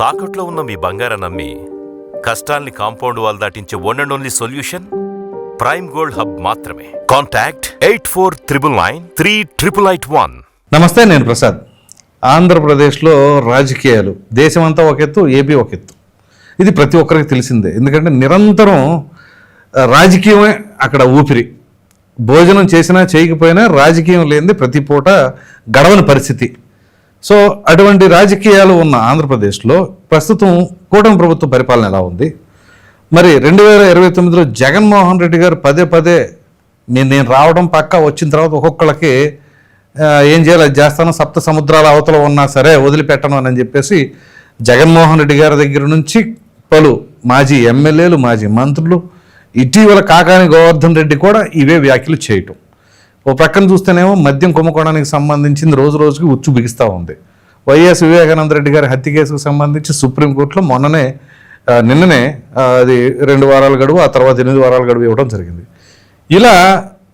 తాకట్లో ఉన్న మీ బంగారం నమ్మి కష్టాల్ని compound wall దాటించే one and only solution Prime Gold Hub మాత్రమే. Contact eight four triple nine three triple eight one నమస్తే నేను ప్రసాద్. ఆంధ్రప్రదేశ్లో రాజకీయాలు దేశమంతా ఒక ఎత్తు ఏపీ ఒక ఎత్తు. ఇది ప్రతి ఒక్కరికి తెలిసిందే. ఎందుకంటే నిరంతరం రాజకీయమే అక్కడ ఊపిరి. భోజనం చేసినా చేయకపోయినా రాజకీయం లేనిది ప్రతి పూట గడవని పరిస్థితి. సో అటువంటి రాజకీయాలు ఉన్న ఆంధ్రప్రదేశ్లో ప్రస్తుతం కూటమి ప్రభుత్వ పరిపాలన ఎలా ఉంది? మరి రెండు వేల ఇరవై తొమ్మిదిలో జగన్మోహన్ రెడ్డి గారు పదే పదే నేను నేను రావడం పక్క వచ్చిన తర్వాత ఒక్కొక్కళ్ళకి ఏం చేయాలి? చేస్తాను సప్త సముద్రాల అవతల ఉన్నా సరే వదిలిపెట్టను అని చెప్పేసి జగన్మోహన్ రెడ్డి గారి దగ్గర నుంచి పలు మాజీ ఎమ్మెల్యేలు మాజీ మంత్రులు ఇటీవల కాకాని గోవర్ధన్ రెడ్డి కూడా ఇవే వ్యాఖ్యలు చేయటం. ఓ పక్కన చూస్తేనేమో మద్యం కుంభకోణానికి సంబంధించింది రోజు రోజుకి ఉచ్చు బిగిస్తూ ఉంది. వైఎస్ వివేకానంద రెడ్డి గారి హత్య కేసుకు సంబంధించి సుప్రీంకోర్టులో మొన్ననే నిన్ననే అది రెండు వారాల గడువు ఆ తర్వాత ఎనిమిది వారాల గడువు ఇవ్వడం జరిగింది. ఇలా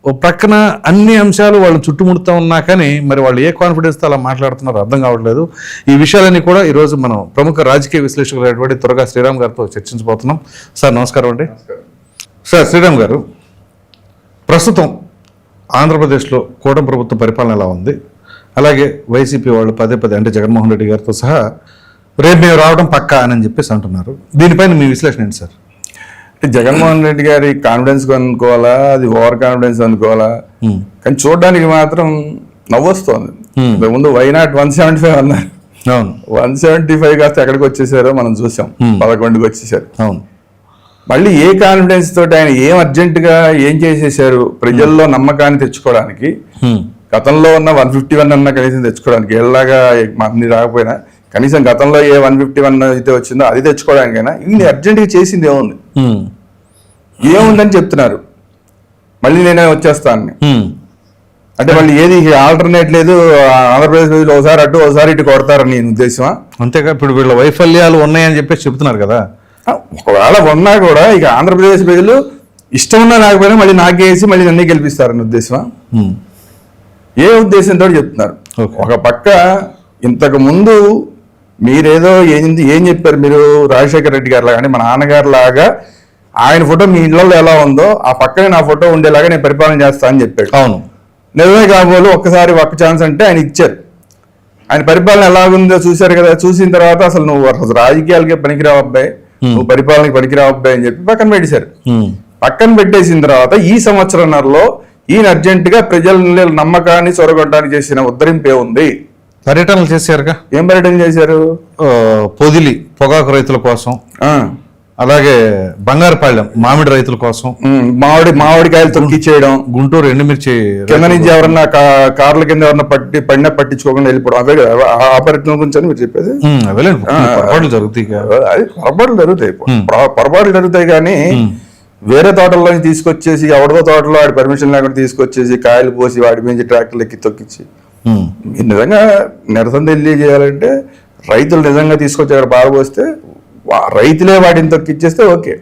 ఓ ప్రక్కన అన్ని అంశాలు వాళ్ళు చుట్టుముడుతూ ఉన్నా కానీ మరి వాళ్ళు ఏ కాన్ఫిడెన్స్తో అలా మాట్లాడుతున్నారో అర్థం కావట్లేదు. ఈ విషయాలన్నీ కూడా ఈరోజు మనం ప్రముఖ రాజకీయ విశ్లేషకులైనటువంటి త్వరగా శ్రీరామ్ గారితో చర్చించబోతున్నాం. సార్ నమస్కారం అండి. సార్ శ్రీరామ్ గారు ప్రస్తుతం ఆంధ్రప్రదేశ్లో కూటమి ప్రభుత్వ పరిపాలన ఎలా ఉంది? అలాగే వైసీపీ వాళ్ళు పదే పదే అంటే జగన్మోహన్ రెడ్డి గారితో సహా రేపు మేము రావడం పక్కా అని చెప్పేసి అంటున్నారు. దీనిపైన మీ విశ్లేషణ ఏంటి సార్? జగన్మోహన్ రెడ్డి గారి కాన్ఫిడెన్స్ అనుకోవాలా అది ఓవర్ కాన్ఫిడెన్స్ అనుకోవాలా. కానీ చూడడానికి మాత్రం నవ్వొస్తోంది. ముందు వైనాట్ వన్ సెవెంటీ ఫైవ్ అన్నారు. అవును. వన్ సెవెంటీ ఫైవ్ కాస్త ఎక్కడికి వచ్చేసారో మనం చూసాం. పదకొండుకి వచ్చేసారు. అవును. మళ్ళీ ఏ కాన్ఫిడెన్స్ తోటి ఆయన ఏం అర్జెంట్గా ఏం చేసేసారు? ప్రజల్లో నమ్మకాన్ని తెచ్చుకోవడానికి హ్మ్. గతంలో ఉన్న వన్ ఫిఫ్టీ వన్ అన్న కనీసం తెచ్చుకోవడానికి ఎలాగా మంది రాకపోయినా కనీసం గతంలో ఏ వన్ ఫిఫ్టీ వన్ అయితే వచ్చిందో అది తెచ్చుకోవడానికైనా ఈయన అర్జెంట్గా చేసింది ఏముంది? హ్మ్. ఏముందని చెప్తున్నారు. మళ్ళీ నేనే వచ్చేస్తాను. అంటే మళ్ళీ ఏది ఆల్టర్నేట్ లేదు ఆంధ్రప్రదేశ్ ప్రజలు ఒకసారి అటు ఒకసారి ఇటు కొడతారని నేను ఉద్దేశమా? అంతేగా ఇప్పుడు వీళ్ళ వైఫల్యాలు ఉన్నాయని చెప్పేసి చెప్తున్నారు కదా. ఒకవేళ ఉన్నా కూడా ఇక ఆంధ్రప్రదేశ్ ప్రజలు ఇష్టం ఉన్నా లేకపోయినా మళ్ళీ నాకేసి మళ్ళీ నన్నే గెలిపిస్తారని ఉద్దేశమా? హ్మ్. ఏ ఉద్దేశంతో చెప్తున్నారు. ఒక పక్క ఇంతకు ముందు మీరేదో ఏం ఏం చెప్పారు మీరు రాజశేఖర రెడ్డి గారు లాగా అంటే మా నాన్నగారు లాగా ఆయన ఫోటో మీ ఇళ్ళలో ఎలా ఉందో ఆ పక్కనే నా ఫోటో ఉండేలాగా నేను పరిపాలన చేస్తా అని చెప్పాడు. అవును. నిజమే కాబోలు ఒక్కసారి ఒక్క ఛాన్స్ అంటే ఆయన ఇచ్చారు. ఆయన పరిపాలన ఎలాగుందో చూశారు కదా చూసిన తర్వాత అసలు నువ్వు అసలు రాజకీయాలకే పనికిరావు అబ్బాయి. నువ్వు పరిపాలనకి పనికిరావు అబ్బాయి అని చెప్పి పక్కన పెట్టేశారు. పక్కన పెట్టేసిన తర్వాత ఈ సంవత్సరంలో ఈయన అర్జెంట్గా ప్రజల నమ్మకాన్ని చొరగొట్టడానికి చేసిన ఉద్ధరింపే ఉంది. పర్యటనలు చేశారుగా? ఏం పర్యటన చేశారు? పొదిలి పొగాకు రైతుల కోసం. ఆ, అలాగే బంగారుపాళ్యం మామిడి రైతుల కోసం. మామిడి మామిడికాయలు తొక్కిచ్చేయడం గుంటూరు ఎండుమిర్చి కింద నుంచి ఎవరన్నా కార్ల కింద ఎవరన్నా పట్టి పడినా పట్టించుకోకుండా వెళ్ళిపోవడం. అవే కదా ఆ- గురించి అని మీరు చెప్పేది? అవేలేండి పొరపాట్లు జరుగుతాయి. అది పొరపాట్లు జరుగుతాయి. పొర- పొరపాట్లు జరుగుతాయి కానీ వేరే తోటల్లో తీసుకొచ్చేసి ఎవరిదో తోటలో వాడి పర్మిషన్ లేకుండా తీసుకొచ్చేసి కాయలు పోసి వాడి మీద ట్రాక్టర్లు ఎక్కి. మీరు నిజంగా నిరసన తెలియజేయాలంటే రైతులు నిజంగా తీసుకొచ్చి అక్కడ పారబోస్తే రైతులే వాటిని తొక్కిచ్చేస్తే ఓకే.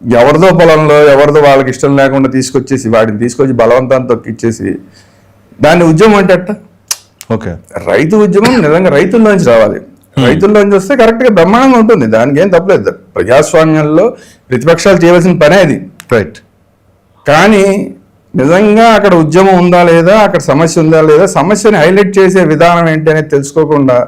ఎవరిదో పొలంలో ఎవరిదో వాళ్ళకి ఇష్టం లేకుండా తీసుకొచ్చేసి వాటిని తీసుకొచ్చి బలవంతాన్ని తొక్కిచ్చేసి దాన్ని ఉద్యమం అంటే అట్ట ఓకే. రైతు ఉద్యమం నిజంగా రైతుల్లోంచి రావాలి. రైతుల్లోంచి వస్తే కరెక్ట్గా బ్రహ్మాండంగా ఉంటుంది. దానికి ఏం తప్పలేదు ప్రజాస్వామ్యంలో ప్రతిపక్షాలు చేయవలసిన పనే అది. రైట్. కానీ నిజంగా అక్కడ ఉద్యమం ఉందా లేదా అక్కడ సమస్య ఉందా లేదా సమస్యని హైలైట్ చేసే విధానం ఏంటి అనేది తెలుసుకోకుండా.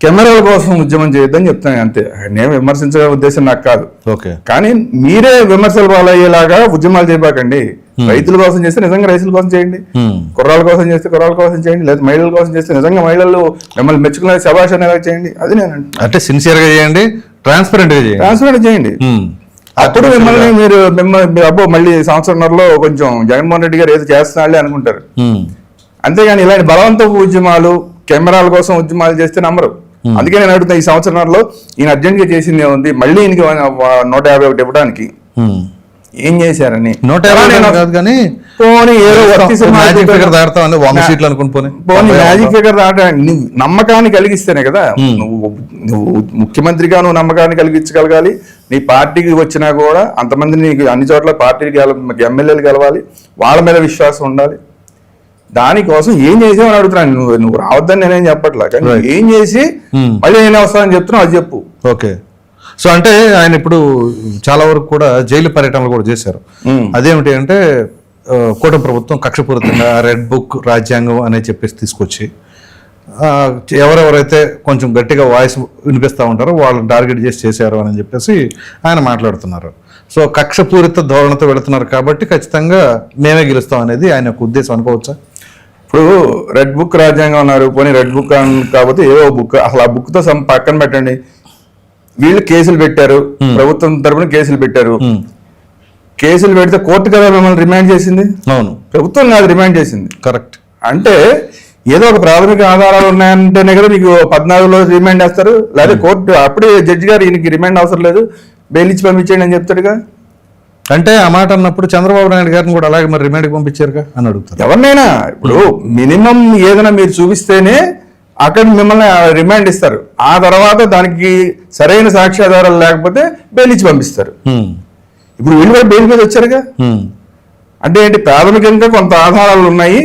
కెమెరాల కోసం ఉద్యమం చేయొద్దని చెప్తాను అంతే. నేను విమర్శించే ఉద్దేశం నాకు కాదు. ఓకే. కానీ మీరే విమర్శలు పాలయ్యేలాగా ఉద్యమాలు చేయబాకండి. రైతుల కోసం చేస్తే నిజంగా రైతుల కోసం చేయండి. హ్మ్. కుర్రాల కోసం చేస్తే కుర్రాల కోసం చేయండి. లేదా మహిళల కోసం చేస్తే నిజంగా మహిళలు మిమ్మల్ని మెచ్చుకునే అనేలా చేయండి. అది నేను. అంటే సిన్సియర్గా చేయండి ట్రాన్స్పరెంట్గా చేయండి. ట్రాన్స్పరెంట్ చేయండి. హ్మ్. అప్పుడు మిమ్మల్ని మీరు మిమ్మల్ని అబ్బో మళ్ళీ సంవత్సరంలో కొంచెం జగన్మోహన్ రెడ్డి గారు ఏదో చేస్తున్నాళ్ళే అనుకుంటారు. అంతేగాని ఇలాంటి బలవంతపు ఉద్యమాలు కెమెరాల కోసం ఉద్యమాలు చేస్తే నమ్మరు. అందుకే నేను అడుగుతున్నా ఈ సంవత్సరంలో ఈయన అర్జెంట్గా చేసింది ఏముంది? మళ్ళీ ఈయనకి నూట యాభై ఒకటి ఇవ్వడానికి. హ్మ్. ఏం చేశారని? నూట మ్యాజిక్ ఫిగర్ నువ్వు నమ్మకాన్ని కలిగిస్తేనే కదా. నువ్వు నువ్వు ముఖ్యమంత్రిగా నువ్వు నమ్మకాన్ని కలిగించగలగాలి. నీ పార్టీకి వచ్చినా కూడా అంతమంది నీకు అన్ని చోట్ల పార్టీకి ఎమ్మెల్యేలు గెలవాలి. వాళ్ళ మీద విశ్వాసం ఉండాలి. దానికోసం ఏం చేసామని అడుగుతున్నాను నువ్వు నువ్వు రావద్దని నేనేం చెప్పట్లా. కానీ. ఏం చేసి Hmm. మళ్ళీ నేను వస్తానని చెప్తున్నావు అది చెప్పు. ఓకే. సో అంటే ఆయన ఇప్పుడు చాలా వరకు కూడా జైలు పర్యటనలు కూడా చేశారు. Hmm. అదేమిటి అంటే కూటమి ప్రభుత్వం కక్షపూరితంగా రెడ్ బుక్ రాజ్యాంగం అనేది చెప్పేసి తీసుకొచ్చి ఎవరెవరైతే కొంచెం గట్టిగా వాయిస్ వినిపిస్తూ ఉంటారో వాళ్ళని టార్గెట్ చేసి చేశారు అని చెప్పేసి ఆయన మాట్లాడుతున్నారు. సో కక్షపూరిత ధోరణితో వెళుతున్నారు కాబట్టి ఖచ్చితంగా మేమే గెలుస్తాం అనేది ఆయన యొక్క ఉద్దేశం అనుకోవచ్చా? ఇప్పుడు రెడ్ బుక్ రాజ్యాంగం అన్నారు పోనీ రెడ్ బుక్ అన్- కాకపోతే ఏవో బుక్ అసలు ఆ బుక్తో పక్కన పెట్టండి. వీళ్ళు కేసులు పెట్టారు. ప్రభుత్వం తరపున కేసులు పెట్టారు. కేసులు పెడితే కోర్టు కదా మిమ్మల్ని రిమాండ్ చేసింది? అవును. ప్రభుత్వం కాదు రిమాండ్ చేసింది. కరెక్ట్. అంటే ఏదో ఒక ప్రాథమిక ఆధారాలు ఉన్నాయంటేనే కదా మీకు పద్నాలుగులో రిమాండ్ చేస్తారు. లేదా కోర్టు అప్పుడే జడ్జి గారు ఈయనకి రిమాండ్ అవసరం లేదు. బెయిల్ ఇచ్చి పంపించేయండి అని చెప్తాడుగా. అంటే ఆ మాట అన్నప్పుడు చంద్రబాబు నాయుడు గారిని కూడా అలాగే మరి రిమాండ్కి పంపించారుగా అని అడుగుతారు. ఎవరినైనా ఇప్పుడు మినిమం ఏదైనా మీరు చూపిస్తేనే అక్కడ మిమ్మల్ని రిమాండ్ ఇస్తారు. ఆ తర్వాత దానికి సరైన సాక్ష్యాధారాలు లేకపోతే బెయిల్ ఇచ్చి పంపిస్తారు. ఉమ్, ఇప్పుడు వీళ్ళు కూడా బెయిల్ మీద వచ్చారుగా? ఉమ్, అంటే ఏంటి ప్రాథమికంగా కొంత ఆధారాలు ఉన్నాయి.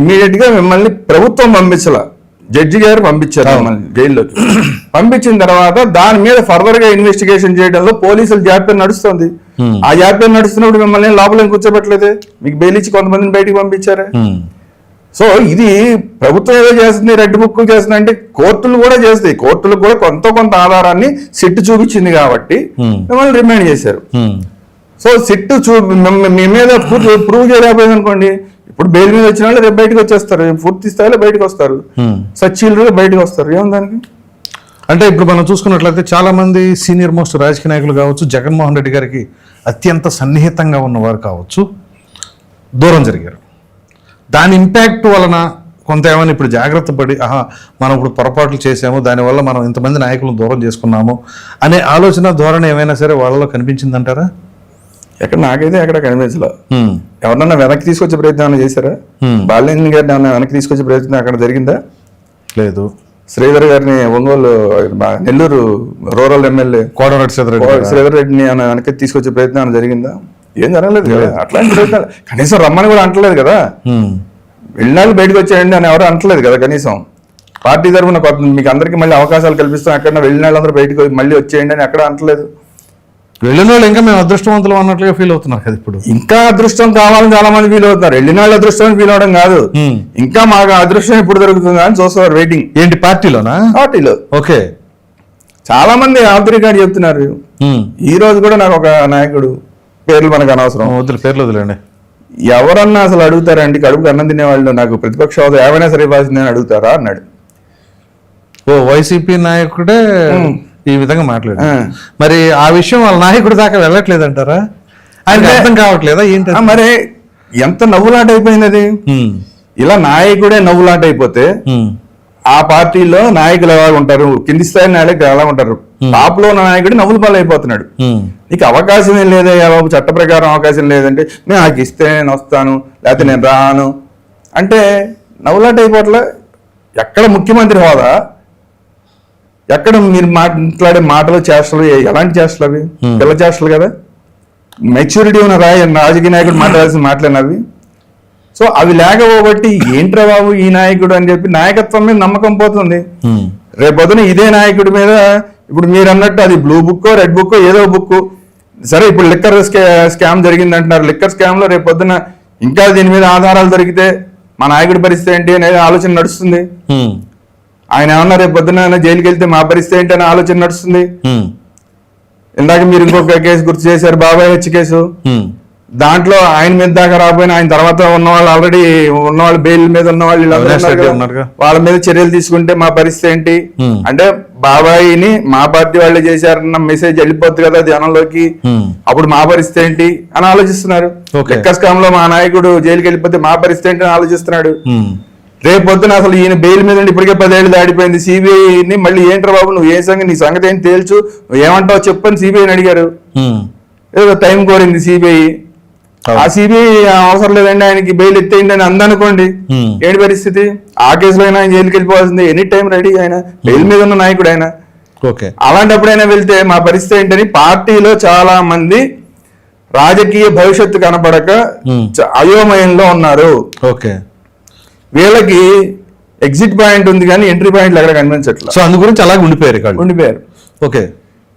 ఇమ్మీడియట్గా మిమ్మల్ని ప్రభుత్వం పంపించాల. జడ్జి గారు పంపించారు మిమ్మల్ని జైల్లోకి. పంపించిన తర్వాత దాని మీద ఫర్దర్గా ఇన్వెస్టిగేషన్ చేయడంలో పోలీసులు జాప్యం నడుస్తుంది. Hmm. ఆ జాప్యం నడుస్తున్నప్పుడు మిమ్మల్ని లోపల కూర్చోబెట్టలేదే? మీకు బెయిల్ ఇచ్చి కొంతమందిని బయటికి పంపించారే? ఉమ్. సో ఇది ప్రభుత్వం ఏదో చేస్తుంది రెడ్ బుక్ చేస్తుంది అంటే కోర్టులు కూడా చేస్తాయి. కోర్టులు కూడా కొంత కొంత ఆధారాన్ని సిట్ చూపించింది కాబట్టి Hmm. మిమ్మల్ని రిమైండ్ చేశారు. సో సిట్ చూ మీ మీద ప్రూవ్ చేయలేకపోయింది అనుకోండి. ఇప్పుడు బెయిల్ మీద వచ్చిన వాళ్ళు రేపు బయటకు వచ్చేస్తారు. పూర్తి స్థాయిలో బయటకు వస్తారు. ఉమ్. సచ్చీలు బయటకు వస్తారు. ఏముంది దానికి? అంటే ఇప్పుడు మనం చూసుకున్నట్లయితే చాలా మంది సీనియర్ మోస్ట్ రాజకీయ నాయకులు కావచ్చు జగన్మోహన్ రెడ్డి గారికి అత్యంత సన్నిహితంగా ఉన్నవారు కావచ్చు. దూరం జరిగారు. దాని ఇంపాక్ట్ వలన కొంత ఏమైనా ఇప్పుడు జాగ్రత్త పడి ఆహా మనం ఇప్పుడు పొరపాట్లు చేసాము దానివల్ల మనం ఇంతమంది నాయకులను దూరం చేసుకున్నాము అనే ఆలోచన ధోరణి ఏమైనా సరే వాళ్ళలో కనిపించిందంటారా? ఎక్కడ నాకైతే ఎక్కడ కనిపించలే. ఎవరన్నా వెనక్కి తీసుకొచ్చే ప్రయత్నం ఏమైనా చేశారా. బాలినేని గారిని ఏమైనా వెనక్కి తీసుకొచ్చే ప్రయత్నం అక్కడ జరిగిందా? లేదు. శ్రీధర్ గారిని ఒంగోలు నెల్లూరు రూరల్ ఎమ్మెల్యే కోడరెడ్డి గారా? శ్రీధర్ రెడ్డిని వెనక్కి తీసుకొచ్చే ప్రయత్నం జరిగిందా? ఏం జరగలేదు కదా. అట్లాంటి ప్రయత్నాలు కనీసం రమ్మని కూడా అంటలేదు కదా. ఉమ్, వెళ్ళినాళ్ళు బయటకు వచ్చేయండి అని ఎవరు అంటలేదు కదా కనీసం. పార్టీ తరఫున కొత్త మీకు అందరికీ మళ్ళీ అవకాశాలు కల్పిస్తాం. ఎక్కడ వెళ్ళిన వాళ్ళందరూ బయటకు మళ్ళీ వచ్చేయండి అని ఎక్కడ అంటలేదు. వెళ్ళిన వాళ్ళు ఇంకా మేము అదృష్టవంతులు అన్నట్లుగా ఫీల్ అవుతున్నారు కదా ఇప్పుడు. ఇంకా అదృష్టం కావాలని చాలా మంది ఫీల్ అవుతున్నారు. వెళ్ళిన వాళ్ళు అదృష్టం ఫీల్ అవడం కాదు. ఇంకా మాకు అదృష్టం ఎప్పుడు దొరుకుతుందా అని చూస్తున్నారు వెయిటింగ్ ఏంటి పార్టీలోనా? పార్టీలో. ఓకే. చాలా మంది ఆంతరికాడు చెప్తున్నారు. ఉమ్. ఈ రోజు కూడా నాకు ఒక నాయకుడు పేర్లు మనకు అనవసరం. వదిలే పేర్లు వదిలేండి ఎవరన్నా అసలు అడుగుతారండి? కడుపుకి అన్నం తినేవాళ్ళు నాకు ప్రతిపక్ష హోదా ఏమైనా సరే ఇవ్వాల్సిందే అని అడుగుతారా? అన్నాడు. ఓ వైసీపీ నాయకుడే. ఈ విధంగా మాట్లాడు ఆ. మరి ఆ విషయం వాళ్ళ నాయకుడి దాకా వెళ్ళట్లేదంటారా? ఆయన అంటే- అర్థం కావట్లేదా? ఏంటి మరి ఎంత నవ్వులాట అయిపోయింది అది ఇలా నాయకుడే నవ్వులాట అయిపోతే ఆ పార్టీలో నాయకులు ఎలా ఉంటారు? కింది స్థాయి నాయకులు ఎలా ఉంటారు? టాప్లో ఉన్న నాయకుడు నవ్వుల పాలు అయిపోతున్నాడు ఉమ్, నీకు అవకాశం ఏం లేదయ్యా బాబు చట్ట ప్రకారం అవకాశం లేదంటే నేను నాకు ఇస్తే నేను వస్తాను లేకపోతే నేను రాను. అంటే నవ్వులాట అయిపోవట్లే ఎక్కడ ముఖ్యమంత్రి హోదా? ఎక్కడ మీరు మాట్లాడే మాటలు చేష్టలు ఎలాంటి చేష్టలు అవి? పిల్ల చేష్టలు కదా? మెచ్యూరిటీ ఉన్న రాయ రాజకీయ నాయకుడు మాట్లాడాల్సిన మాటలేనా అవి? సో అవి లేకపోబట్టి ఏంట్రా బాబు ఈ నాయకుడు అని చెప్పి నాయకత్వం మీద నమ్మకం పోతుంది. రేపొద్దున ఇదే నాయకుడి మీద ఇప్పుడు మీరు అన్నట్టు అది బ్లూ బుక్ రెడ్ బుక్ ఏదో బుక్ సరే ఇప్పుడు లిక్కర్ స్కామ్ జరిగింది అంటున్నారు లిక్కర్ స్కామ్లో రేపొద్దున ఇంకా దీని మీద ఆధారాలు దొరికితే మా నాయకుడి పరిస్థితి ఏంటి అనేది ఆలోచన నడుస్తుంది. ఆయన ఏమన్నా రేపు పొద్దున జైలుకి వెళ్తే మా పరిస్థితి ఏంటి అనే ఆలోచన నడుస్తుంది. ఇందాక మీరు ఇంకొక కేసు గుర్తు చేశారు బాబాయ్ హెచ్ కేసు. దాంట్లో ఆయన మీద దాకా రాకపోయినా ఆయన తర్వాత ఉన్న వాళ్ళు ఆల్రెడీ ఉన్న వాళ్ళు బెయిల్ మీద ఉన్న వాళ్ళు. వాళ్ళ మీద చర్యలు తీసుకుంటే మా పరిస్థితి ఏంటి. అంటే బాబాయిని మా పార్టీ వాళ్ళే చేశారన్న మెసేజ్ వెళ్ళిపోద్ది కదా జనంలోకి అప్పుడు మా పరిస్థితి ఏంటి అని ఆలోచిస్తున్నారు. Okay. ఎక్కస్ కామ్లో మా నాయకుడు జైలుకి వెళ్ళిపోతే మా పరిస్థితి ఏంటి అని ఆలోచిస్తున్నాడు. రేపు పొద్దున అసలు ఈయన బెయిల్ మీద ఇప్పటికే పదేళ్ళు దాడిపోయింది సిబిఐని మళ్ళీ ఏంట్రా బాబు నువ్వు ఏ సంగతి నీ సంగతి ఏం తేల్చు? నువ్వు ఏమంటావు చెప్పని సిబిఐని అడిగారు. ఏదో టైం కోరింది సిబిఐ. ఆ సిబిఐ అవసరం లేదండి ఆయనకి బెయిల్ ఎత్తేయండి అని అందనుకోండి. ఏంటి పరిస్థితి? ఆ కేసులో అయినా ఆయన జైలుకి వెళ్ళిపోవాల్సింది. ఎనీ టైం రెడీ ఆయన. బెయిల్ మీద ఉన్న నాయకుడు ఆయన. ఓకే. అలాంటప్పుడైనా వెళ్తే మా పరిస్థితి ఏంటని పార్టీలో చాలా మంది రాజకీయ భవిష్యత్తు కనపడక అయోమయంలో ఉన్నారు. ఓకే. వీళ్ళకి ఎగ్జిట్ పాయింట్ ఉంది కానీ ఎంట్రీ పాయింట్లు ఎక్కడ కనిపించట్లేదు సో అందు గురించి అలాగే ఉండిపోయారు ఇక్కడ ఉండిపోయారు. ఓకే.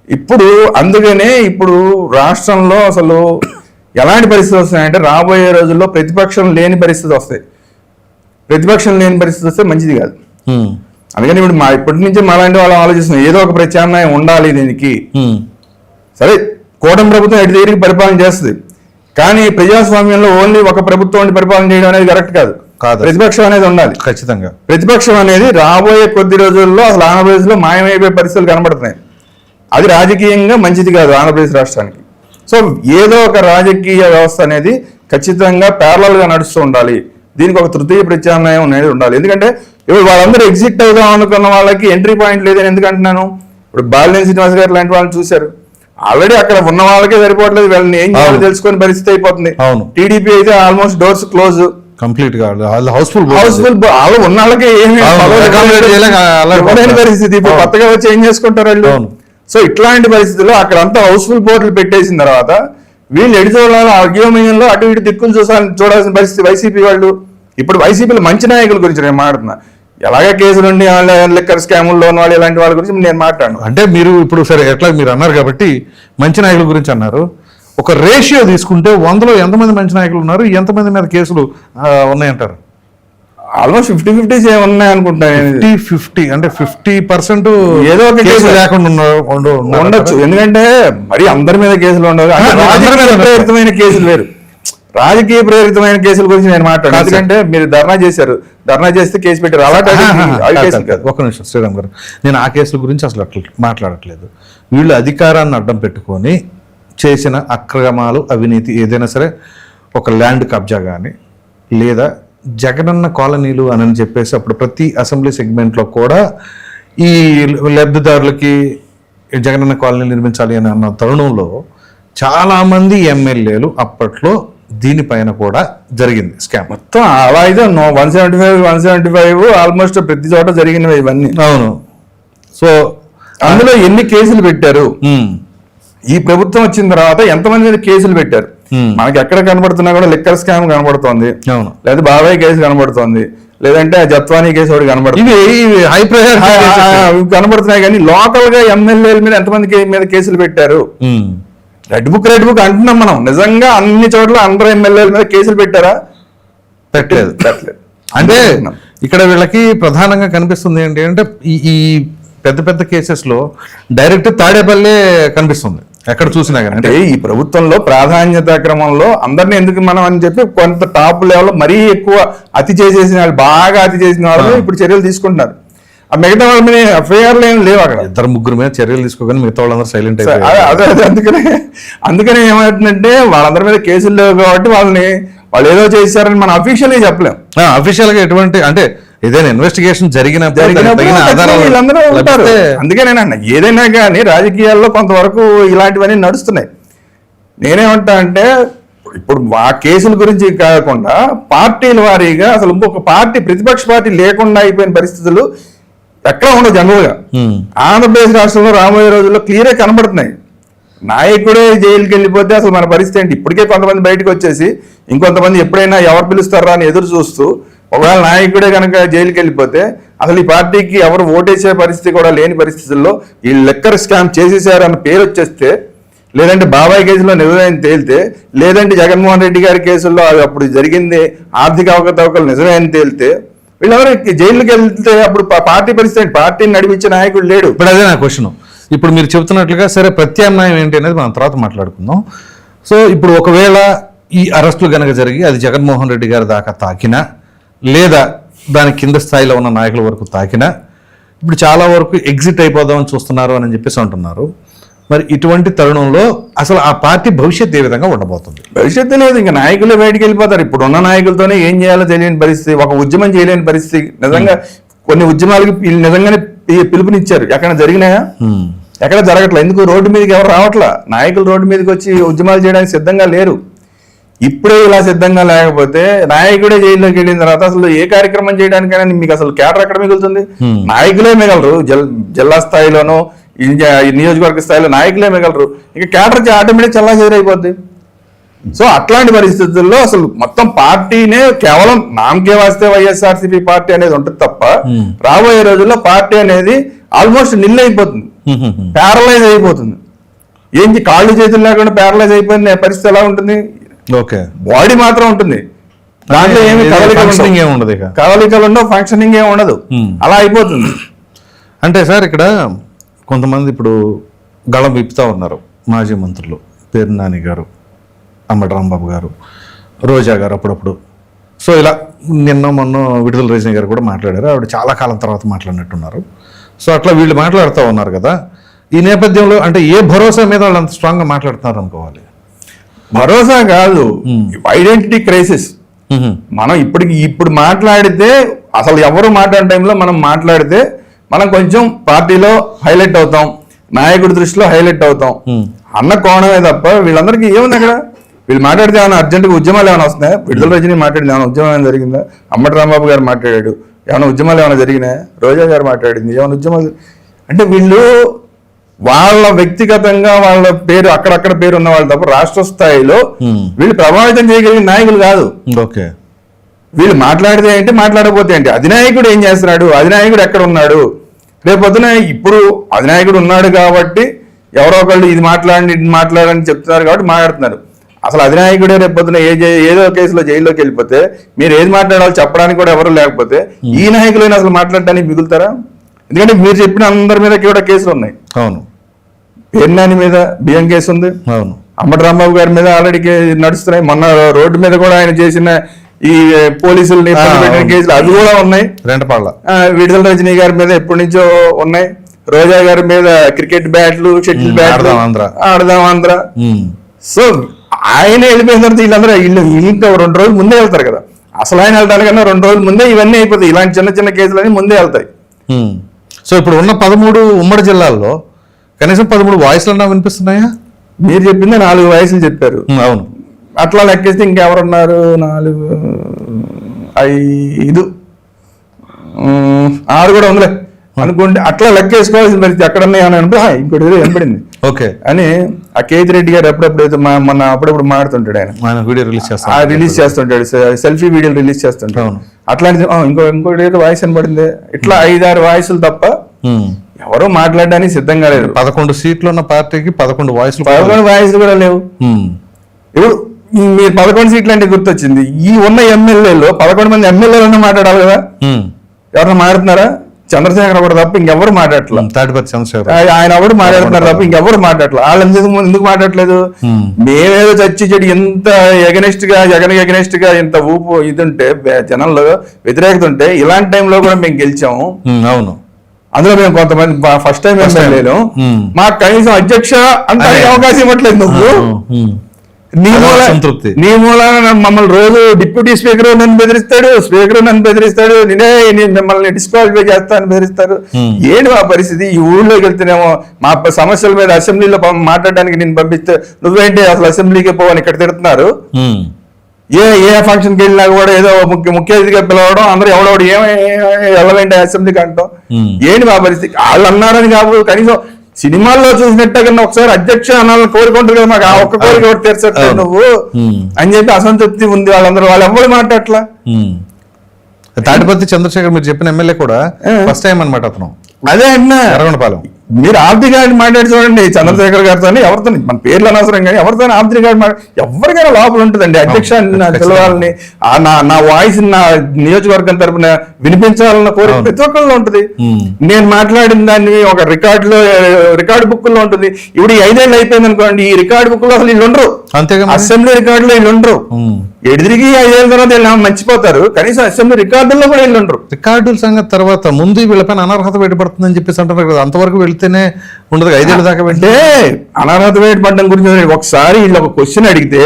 ఇప్పుడు అందుకనే ఇప్పుడు రాష్ట్రంలో అసలు ఎలాంటి పరిస్థితి వస్తున్నాయంటే రాబోయే రోజుల్లో ప్రతిపక్షం లేని పరిస్థితి వస్తాయి. ప్రతిపక్షం లేని పరిస్థితి వస్తే మంచిది కాదు. అందుకని ఇప్పుడు మా ఇప్పటి నుంచి మాలాంటి వాళ్ళు ఆలోచిస్తున్నాం ఏదో ఒక ప్రత్యామ్నాయం ఉండాలి దీనికి. సరే కూటమి ప్రభుత్వం ఎటు దగ్గరికి పరిపాలన చేస్తుంది? కానీ ప్రజాస్వామ్యంలో ఓన్లీ ఒక ప్రభుత్వం పరిపాలన చేయడం అనేది కరెక్ట్ కాదు. కాదు. ప్రతిపక్షం అనేది ఉండాలి. ఖచ్చితంగా. ప్రతిపక్షం అనేది రాబోయే కొద్ది రోజుల్లో అసలు ఆంధ్రప్రదేశ్లో మాయమైపోయే పరిస్థితులు కనబడుతున్నాయి. అది రాజకీయంగా మంచిది కాదు ఆంధ్రప్రదేశ్ రాష్ట్రానికి. సో ఏదో ఒక రాజకీయ వ్యవస్థ అనేది ఖచ్చితంగా గా నడుస్తూ ఉండాలి. దీనికి ఒక తృతీయ ప్రత్యామ్నాయం అనేది ఉండాలి. ఎందుకంటే ఇప్పుడు వాళ్ళందరూ ఎగ్జిట్ అవుదాం అనుకున్న వాళ్ళకి ఎంట్రీ పాయింట్ లేదని ఎందుకు అంటున్నాను? ఇప్పుడు బాలినేని శ్రీనివాస్ గారు లాంటి వాళ్ళని చూశారు. ఆల్రెడీ అక్కడ ఉన్న వాళ్ళకే సరిపోవట్లేదు. వీళ్ళని ఏం చేయాలో. తెలుసుకొని పరిస్థితి అయిపోతుంది. టీడీపీ అయితే ఆల్మోస్ట్ డోర్స్ క్లోజ్ కంప్లీట్గా హౌస్ఫుల్ హౌస్ఫుల్ వాళ్ళు ఉన్న వాళ్ళకి ఏమీ. పరిస్థితి. ఇప్పుడు. కొత్తగా వచ్చి ఏం చేసుకుంటారు వాళ్ళు. సో ఇట్లాంటి పరిస్థితుల్లో అక్కడ అంతా హౌస్ఫుల్ బోర్డులు పెట్టేసిన తర్వాత వీళ్ళు ఎడి చూడాలి అగ్యోమయంలో అటు ఇటు దిక్కులు చూసాలి చూడాల్సిన పరిస్థితి వైసీపీ వాళ్ళు. ఇప్పుడు వైసీపీలో మంచి నాయకుల గురించి నేను మాట్లాడుతున్నా. ఎలాగే కేసులు ఉండి లెక్కర్ స్కాముల్లో ఉన్న వాళ్ళు ఇలాంటి వాళ్ళ గురించి నేను మాట్లాడను. అంటే మీరు ఇప్పుడు సరే ఎట్లా మీరు అన్నారు కాబట్టి మంచి నాయకుల గురించి అన్నారు. ఒక రేషియో తీసుకుంటే వందలో ఎంతమంది మంచి నాయకులు ఉన్నారు? ఎంతమంది మీద కేసులు ఉన్నాయంటారు? ఆల్మోస్ట్ ఫిఫ్టీ ఫిఫ్టీస్ ఉన్నాయి అనుకుంటాను. ఫిఫ్టీ ఫిఫ్టీ అంటే ఫిఫ్టీ పర్సెంట్ ఏదో ఒక కేసు. లేకుండా? ఉండొచ్చు. ఎందుకంటే మరి అందరి మీద కేసులు ఉండవు. రాజకీయ. ప్రేరితమైన కేసులు వేరు. రాజకీయ ప్రేరితమైన కేసుల గురించి నేను మాట్లాడు కాదు సార్. ఎందుకంటే మీరు ధర్నా చేశారు. ధర్నా చేస్తే కేసు పెట్టారు అలాంటి కాదు. ఒక్క నిమిషం శ్రీరామ్ గారు. నేను ఆ కేసుల గురించి అసలు అట్లా మాట్లాడట్లేదు. వీళ్ళు అధికారాన్ని అడ్డం పెట్టుకొని చేసిన అక్రమాలు అవినీతి ఏదైనా సరే ఒక ల్యాండ్ కబ్జా కానీ లేదా జగనన్న కాలనీలు అని చెప్పేసి అప్పుడు ప్రతి అసెంబ్లీ సెగ్మెంట్లో కూడా ఈ లబ్ధిదారులకి జగనన్న కాలనీ నిర్మించాలి అని అన్న తరుణంలో చాలామంది ఎమ్మెల్యేలు అప్పట్లో దీనిపైన కూడా జరిగింది స్కామ్. మొత్తం అలా అయితే one seventy five one seventy five almost ప్రతి చోట జరిగినవి ఇవన్నీ. అవును. సో అందులో ఎన్ని కేసులు పెట్టారు? ఈ ప్రభుత్వం వచ్చిన తర్వాత ఎంతమంది మీద కేసులు పెట్టారు. మనకి ఎక్కడ కనబడుతున్నా కూడా లిక్కర్ స్కామ్ కనబడుతోంది. అవును. లేదా బాబాయ్ కేసు కనబడుతోంది. లేదంటే జత్వానీ కేసు ఒకటి కనబడుతుంది. ఇవి హై ఇవి కనబడుతున్నాయి కానీ లోకల్గా ఎమ్మెల్యేల మీద ఎంతమంది మీద కేసులు పెట్టారు? రెడ్ బుక్ రెడ్ బుక్ అంటున్నాం మనం. నిజంగా అన్ని చోట్ల అందరు ఎమ్మెల్యేల మీద కేసులు పెట్టారా? పెట్టలేదు. పెట్టలేదు. అంటే. ఇక్కడ వీళ్ళకి ప్రధానంగా కనిపిస్తుంది ఏంటి అంటే ఈ ఈ పెద్ద పెద్ద కేసెస్లో డైరెక్ట్ తాడేపల్లే కనిపిస్తుంది. ఎక్కడ చూసినా కానీ. అంటే ఈ ప్రభుత్వంలో ప్రాధాన్యత క్రమంలో అందరిని ఎందుకు మనం అని చెప్పి కొంత టాప్ లెవెల్ మరీ ఎక్కువ అతి చేసేసిన వాళ్ళు బాగా అతి చేసిన వాళ్ళు ఇప్పుడు చర్యలు తీసుకుంటున్నారు. ఆ మిగతా వాళ్ళ మీద ఎఫ్ఐఆర్లు ఏం లేవు అక్కడ. ఇద్దరు ముగ్గురు మీద చర్యలు తీసుకోగానే మిగతా వాళ్ళందరూ సైలెంట్ అదే అదే అదే అందుకనే అందుకనే ఏమవుతుందంటే వాళ్ళందరి మీద కేసులు లేవు కాబట్టి వాళ్ళని వాళ్ళు ఏదో చేశారని మనం అఫీషియల్ చెప్పలేం. అఫీషియల్గా ఎటువంటి అంటే ఏదైనా ఇన్వెస్టిగేషన్ వీళ్ళందరూ ఉంటారు లభిస్తే- అందుకే నేను అన్న ఏదైనా కానీ రాజకీయాల్లో కొంతవరకు ఇలాంటివన్నీ నడుస్తున్నాయి. నేనేమంటా అంటే ఇప్పుడు ఆ కేసుల గురించి కాకుండా పార్టీల వారీగా అసలు ఇంకొక పార్టీ ప్రతిపక్ష పార్టీ లేకుండా అయిపోయిన పరిస్థితులు ఎక్కడ ఉండవు జనరల్గా. ఆంధ్రప్రదేశ్ రాష్ట్రంలో రాబోయే రోజుల్లో క్లియర్గా కనబడుతున్నాయి. నాయకుడే జైలుకి వెళ్ళిపోతే అసలు మన పరిస్థితి ఏంటి? ఇప్పటికే కొంతమంది బయటకు వచ్చేసి ఇంకొంతమంది ఎప్పుడైనా ఎవరు పిలుస్తారా అని ఎదురు చూస్తూ ఒకవేళ నాయకుడే కనుక జైలుకి వెళ్ళిపోతే అసలు ఈ పార్టీకి ఎవరు ఓటేసే పరిస్థితి కూడా లేని పరిస్థితుల్లో ఈ లెక్కర్ స్కామ్ చేసేసారు అన్న పేరు వచ్చేస్తే లేదంటే బాబాయ్ కేసులో నిజమైన తేలితే లేదంటే జగన్మోహన్ రెడ్డి గారి కేసుల్లో అది అప్పుడు జరిగింది ఆర్థిక అవకతవకలు నిజమైన తేలితే వీళ్ళెవరు జైలుకి వెళ్తే అప్పుడు పార్టీ పరిస్థితి పార్టీని నడిపించే నాయకుడు లేడు. ఇప్పుడు అదే నా క్వశ్చన్. ఇప్పుడు మీరు చెబుతున్నట్లుగా సరే ప్రత్యామ్నాయం ఏంటి అనేది మనం తర్వాత మాట్లాడుకుందాం. సో ఇప్పుడు ఒకవేళ ఈ అరెస్టులు గనక జరిగి అది జగన్మోహన్ రెడ్డి గారి దాకా తాకినా లేదా దాని కింద స్థాయిలో ఉన్న నాయకుల వరకు తాకినా ఇప్పుడు చాలా వరకు ఎగ్జిట్ అయిపోదామని చూస్తున్నారు అని చెప్పేసి అంటున్నారు. మరి ఇటువంటి తరుణంలో అసలు ఆ పార్టీ భవిష్యత్తు ఏ విధంగా ఉండబోతుంది? భవిష్యత్తు లేదు. ఇంకా నాయకులే బయటికి వెళ్ళిపోతారు. ఇప్పుడు ఉన్న నాయకులతోనే ఏం చేయాలో తెలియని పరిస్థితి ఒక ఉద్యమం చేయలేని పరిస్థితి. నిజంగా కొన్ని ఉద్యమాలకి వీళ్ళు నిజంగానే పిలుపునిచ్చారు. ఎక్కడ జరిగినాయా? ఎక్కడ జరగట్లేదు ఎందుకు రోడ్డు మీదకి ఎవరు రావట్లా? నాయకులు రోడ్డు మీదకి వచ్చి ఉద్యమాలు చేయడానికి సిద్ధంగా లేరు. ఇప్పుడే ఇలా సిద్ధంగా లేకపోతే నాయకుడే జైల్లోకి వెళ్ళిన తర్వాత అసలు ఏ కార్యక్రమం చేయడానికైనా మీకు అసలు కేటర్ ఎక్కడ మిగులుతుంది? నాయకులే మిగలరు. జిల్ జిల్లా స్థాయిలోనో నియోజకవర్గ స్థాయిలో నాయకులే మిగలరు. ఇక కేటర్ ఆటోమేటిక్ చల్లా అయిపోద్ది సో అట్లాంటి పరిస్థితుల్లో అసలు మొత్తం పార్టీనే కేవలం నామకే వాస్తే వైఎస్ఆర్సీపీ పార్టీ అనేది ఉంటుంది తప్ప రాబోయే రోజుల్లో పార్టీ అనేది ఆల్మోస్ట్ నిల్ అయిపోతుంది ప్యారలైజ్ అయిపోతుంది. ఏంటి కాళ్ళు చేతులు లేకుండా ప్యారలైజ్ అయిపోయిన పరిస్థితి ఎలా ఉంటుంది? ఓకే. బాడీ మాత్రం ఉంటుంది. దాంట్లో ఏమి కదలికలు ఫంక్షనింగ్ ఉండవు. ఏమి ఉండదు ఇక. కదలికలు ఉండవు ఫంక్షనింగ్ ఏమి ఉండదు. అలా అయిపోతుంది. అంటే సార్ ఇక్కడ కొంతమంది ఇప్పుడు గళం విప్పుతా ఉన్నారు మాజీ మంత్రులు. పేరు నాని గారు అమ్మటి రాంబాబు గారు రోజా గారు అప్పుడప్పుడు. సో ఇలా నిన్న మొన్న విడుదల రజనీ గారు కూడా మాట్లాడారు. ఆవిడ చాలా కాలం తర్వాత మాట్లాడినట్టున్నారు. సో అట్లా వీళ్ళు మాట్లాడుతూ ఉన్నారు కదా. ఈ నేపథ్యంలో అంటే ఏ భరోసా మీద వాళ్ళు అంత స్ట్రాంగ్గా మాట్లాడుతున్నారు అనుకోవాలి? భరోసా కాదు ఐడెంటిటీ క్రైసిస్ మనం ఇప్పటికి ఇప్పుడు మాట్లాడితే అసలు ఎవరు మాట్లాడే టైంలో మనం మాట్లాడితే మనం కొంచెం పార్టీలో హైలైట్ అవుతాం నాయకుడి దృష్టిలో హైలైట్ అవుతాం. అన్న కోణమే తప్ప వీళ్ళందరికీ ఏముంది అక్కడ? వీళ్ళు మాట్లాడితే ఏమైనా అర్జెంటుగా ఉద్యమాలు ఏమైనా వస్తున్నాయి? విడుదల రజనీ మాట్లాడింది ఏమైనా ఉద్యమం ఏమైనా జరిగిందా? అమ్మటి రాంబాబు గారు మాట్లాడాడు ఏమైనా ఉద్యమాలు ఏమైనా జరిగినాయి? రోజా గారు మాట్లాడింది ఏమైనా ఉద్యమాలు అంటే వీళ్ళు వాళ్ళ వ్యక్తిగతంగా వాళ్ళ పేరు అక్కడక్కడ పేరు ఉన్న వాళ్ళు తప్ప రాష్ట్ర స్థాయిలో వీళ్ళు ప్రభావితం చేయగలిగిన నాయకులు కాదు. ఓకే. వీళ్ళు మాట్లాడితే ఏంటి మాట్లాడకపోతే ఏంటి? అధినాయకుడు ఏం చేస్తున్నాడు? అధినాయకుడు ఎక్కడ ఉన్నాడు? రేపొద్దున ఇప్పుడు అధినాయకుడు ఉన్నాడు కాబట్టి ఎవరో ఒకళ్ళు ఇది మాట్లాడండి ఇది మాట్లాడని చెప్తున్నారు కాబట్టి మాట్లాడుతున్నారు. అసలు అధినాయకుడే రేపొద్దున ఏ జై- ఏదో కేసులో జైల్లోకి వెళ్ళిపోతే మీరు ఏది మాట్లాడాలో చెప్పడానికి కూడా ఎవరు లేకపోతే ఈ నాయకులైనా అసలు మాట్లాడటానికి మిగులుతారా? ఎందుకంటే మీరు చెప్పిన అందరి మీద కూడా కేసులు ఉన్నాయి. అవును. పేర్నాని మీద బియ్యం కేసు ఉంది? అవును. అమ్మటి రాంబాబు గారి మీద ఆల్రెడీ నడుస్తున్నాయి. మొన్న రోడ్డు మీద కూడా ఆయన చేసిన ఈ అవును. కేసులు అవి కూడా ఉన్నాయి. రెంటపాళ్ళ. ఆ, విడుదల రజనీ గారి మీద ఎప్పటి నుంచో ఉన్నాయి. రోజా గారి మీద క్రికెట్ బ్యాట్లు షటిల్ ఉమ్, బ్యాట్లు ఆడదాం ఆంధ్ర. సో ఆయన వెళ్ళిపోయిన తర్వాత వీళ్ళందరూ వీళ్ళు ఇంకా రెండు రోజులు ముందే వెళ్తారు కదా. అసలు ఆయన వెళ్ళడానికన్నా రెండు రోజులు ముందే ఇవన్నీ అయిపోతాయి. ఇలాంటి చిన్న చిన్న కేసులన్నీ ముందే వెళ్తాయి. సో ఇప్పుడు ఉన్న పదమూడు ఉమ్మడి జిల్లాల్లో కనీసం పదమూడు వాయిస్లు అన్నా వినిపిస్తున్నాయా? మీరు చెప్పింది నాలుగు వయసులు చెప్పారు. అవును. అట్లా లెక్కేస్తే ఇంకెవరున్నారు? నాలుగు ఐదు ఆరు కూడా ఉందిలే. అనుకుంటే అట్లా లెక్కేసుకోవాల్సిన పరిస్థితి ఎక్కడన్నా అని అంటే "ఆ, ఇంకోటి ఏదో వినపడింది. ఓకే. అని ఆ కేతి రెడ్డి గారు ఎప్పుడెప్పుడు అయితే మా- మొన్న అప్పుడప్పుడు మాడుతుంటాడు ఆయన. వీడియో రిలీజ్ ఆ చేస్తాను రిలీజ్ చేస్తుంటాడు. సెల్ఫీ వీడియోలు రిలీజ్ చేస్తుంటాడు. అవును. అట్లాంటిది "ఆ, ఇంకో ఇంకోటి ఏదో వాయిస్ వినపడింది. ఇట్లా ఐదారు వాయిస్లు తప్ప. ఎవరో మాట్లాడడానికి సిద్ధంగా లేరు. పదకొండు సీట్లు ఉన్న పార్టీకి పదకొండు వాయిస్లు పదకొండు వాయిస్లు కూడా లేవు. ఇప్పుడు మీరు పదకొండు సీట్లు అంటే గుర్తొచ్చింది. ఈ ఉన్న ఎమ్మెల్యేలు పదకొండు మంది ఎమ్మెల్యేలను మాట్లాడాలి కదా. ఎవరైనా మాట్లాడుతున్నారా? చంద్రశేఖర్ కూడా తప్ప ఇంకెవరు మాట్లాడట్లేదు ఉమ్. తాటిపతి చంద్రశేఖర్. ఆయన ఎవరు మాట్లాడుతున్నారు తప్ప ఇంకెవరు మాట్లాడట్లేదు వాళ్ళు ఎందుకు ఎందుకు మాట్లాడట్లేదు? Hmm. మేమేదో చచ్చి చెడు ఎంత ఎగనెస్ట్గా జగన్ ఎగనెస్ట్గా ఇంత ఊపు ఇది ఉంటే జనంలో వ్యతిరేకత ఉంటే ఇలాంటి టైంలో కూడా మేము గెలిచాము. అవును. అందులో మేము కొంతమంది ఫస్ట్ టైం. ఎమ్మెల్యేలు Hmm. మాకు కనీసం అధ్యక్ష అంటే అదే. అవకాశం ఇవ్వట్లేదు నువ్వు ఉమ్. నీ మూల సంతృప్తి. నీ మూలాన మమ్మల్ని రోజు డిప్యూటీ స్పీకర్ నన్ను బెదిరిస్తాడు స్పీకర్ నన్ను బెదిరిస్తాడు నేనే మిమ్మల్ని డిస్క్వాలిఫై చేస్తానని బెదిరిస్తారు Hmm. ఏంటి మా పరిస్థితి ఈ ఊళ్ళోకి వెళ్తేనేమో మా సమస్యల మీద అసెంబ్లీలో మాట్లాడడానికి నేను పంపిస్తే నువ్వేంటి అసలు అసెంబ్లీకి పోవని ఇక్కడ తిడుతున్నారు. ఏ ఏ ఫంక్షన్కి వెళ్ళినా కూడా ఏదో ముఖ్య ముఖ్య అతిథిగా పిలవడం అందరూ ఎవడోడు ఏమి వెళ్ళవేంటి అసెంబ్లీకి అంటాం. ఏంటి మా పరిస్థితి వాళ్ళు అన్నారని కాదు కనీసం సినిమాల్లో చూసినట్టే కన్నా ఒకసారి అధ్యక్ష అనాలని కోరుకుంటారు కదా మాకు ఆ ఒక్క కోరిక ఒకటి తీర్చట్లేదు. నువ్వు. అని చెప్పి అసంతృప్తి ఉంది వాళ్ళందరూ వాళ్ళు ఎవరు మాట్లాడట్లా ఉమ్. తాటిపతి చంద్రశేఖర్ మీరు చెప్పిన ఎమ్మెల్యే కూడా. ఫస్ట్ టైం అనమాట అతను అదే అన్నా ఎర్రగొండపాలెం మీరు ఆర్థిక మాట్లాడి చూడండి చంద్రశేఖర్ గారితో ఎవరితో మన పేర్లు అనవసరం కానీ ఎవరితో ఆర్థిక ఎవరికైనా లోపల ఉంటుందండి అధ్యక్ష నా పిలవాలని నా నా వాయిస్ నా నియోజకవర్గం తరపున వినిపించాలన్న కోరిక. ప్రతి ఒక్కరిలో ఉంటుంది. నేను మాట్లాడిన దాన్ని ఒక రికార్డులో రికార్డు బుక్లో ఉంటుంది ఇప్పుడు ఈ ఐదేళ్ళు అయిపోయింది అనుకోండి ఈ రికార్డు బుక్లో అసలు వీళ్ళు ఉండరు? అసెంబ్లీ రికార్డులో వీళ్ళు ఉండరు. ఎడిదిరిగి ఐదేళ్ళ తర్వాత వీళ్ళు మర్చిపోతారు కనీసం అసెంబ్లీ రికార్డుల్లో కూడా వీళ్ళు ఉండరు రికార్డుల సంగతి తర్వాత ముందు వీళ్ళపైన అనర్హత బయటపడుతుందని చెప్పేసి అంటున్నారు కదా అంతవరకు వెళ్తేనే ఉండదు ఐదేళ్ళ దాకా అంటే అనర్హత వేటు పడ్డం గురించి ఒకసారి వీళ్ళు ఒక క్వశ్చన్ అడిగితే